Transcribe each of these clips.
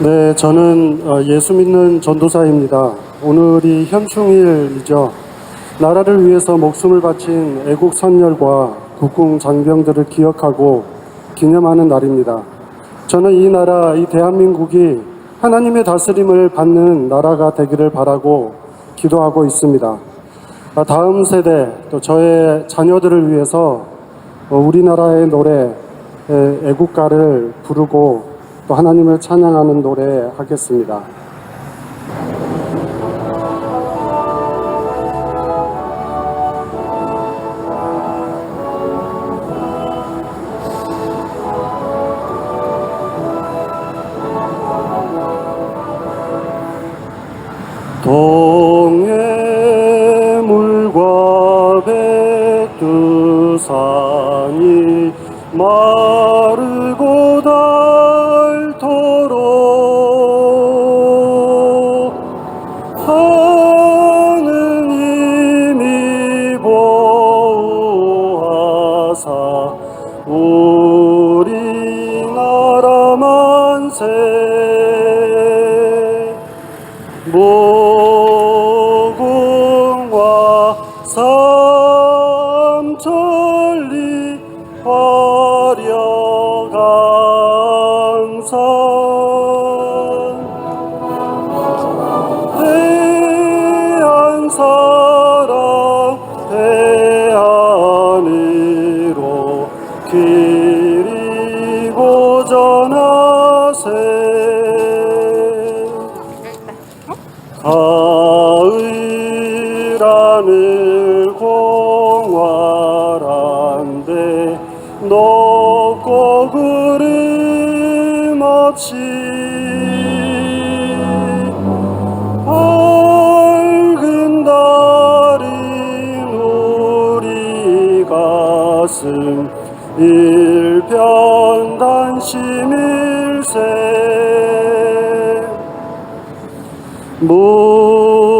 네, 저는 어, 예수 믿는 전도사입니다. 오늘이 현충일이죠. 나라를 위해서 목숨을 바친 애국 선열과 국궁 장병들을 기억하고 기념하는 날입니다. 저는 이 나라, 이 대한민국이 하나님의 다스림을 받는 나라가 되기를 바라고 기도하고 있습니다. 아, 다음 세대, 또 저의 자녀들을 위해서 어, 우리나라의 노래, 에, 애국가를 부르고 또 하나님을 찬양하는 노래 하겠습니다. 동해 물과 백두산이 마르고 닳 만세 하늘 공활한데 높고 구름 없이 밝은 달인 우리 가슴. 일편 단심일세. 무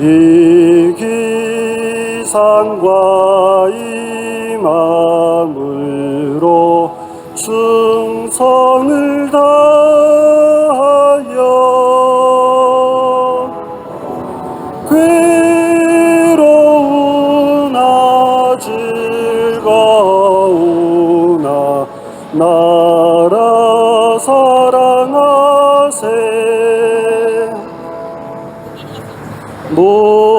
이 기상과 이 마음으로 충성을 다하여 괴로우나 즐거우나 나라 사랑하세 무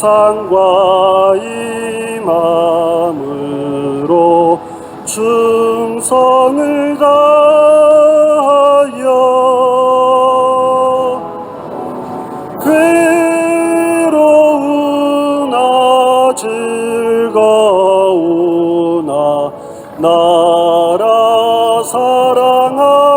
기상과 이 마음으로 충성을 다하여 괴로우나 즐거우나 나라 사랑하세